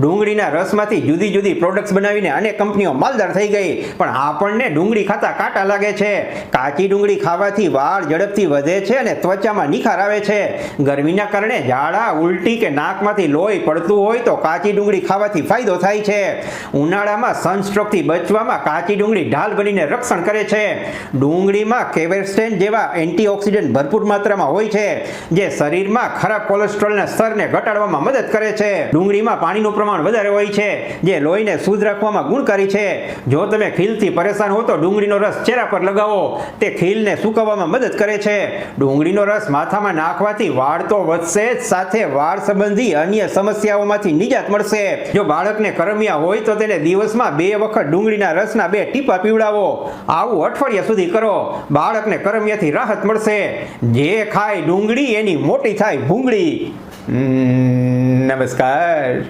ડુંગળીના રસમાંથી જુદી જુદી પ્રોડક્ટ્સ બનાવીને અનેક કંપનીઓ માલદાર થઈ ગઈ. પણ આપણને ડુંગળી ખાતા કાંટા લાગે છે. કાચી ડુંગળી ખાવાથી વાળ ઝડપથી વધે છે અને ત્વચામાં નિખાર આવે છે. ગરમીના કારણે ઝાડા, ઉલટી કે નાકમાંથી લોહી પડતું હોય તો કાચી ડુંગળી ખાવાથી ફાયદો થાય છે. ઉનાળામાં સનસ્ટ્રોકથી બચવામાં કાચી ડુંગળી ઢાલ બનીને રક્ષણ કરે છે. ડુંગળીમાં કેવેસ્ટેન જેવા એન્ટીઓક્સિડન્ટ ભરપૂર માત્રામાં હોય છે, જે શરીરમાં ખરાબ કોલેસ્ટ્રોલના સ્તરને ઘટાડવામાં મદદ કરે છે. ડુંગળીમાં પાણીનું પ્રમાણ વધારે હોય છે, જે લોહીને શુદ્ધ રાખવામાં ગુણકારી છે. જો તમે ખીલથી પરેશાન હો તો ડુંગળીનો રસ ચહેરા પર લગાવો. તે ખીલને સૂકવવામાં મદદ કરે છે. ડુંગળીનો રસ માથામાં નાખવાથી વાળ તો વધશે જ, સાથે વાળ સંબંધી અન્ય સમસ્યાઓમાંથી નિજાત મળશે. જો બાળકને કરમિયા હોય તો તેને દિવસમાં બે વખત ડુંગળીના રસના બે ટીપા પીવડાવો. આવું અઠવાડિયા સુધી કરો. બાળકને કરમિયાથી રાહત મળશે. જે ખાય ડુંગળી એની મોટી થાય ભૂંગળી. નમસ્કાર.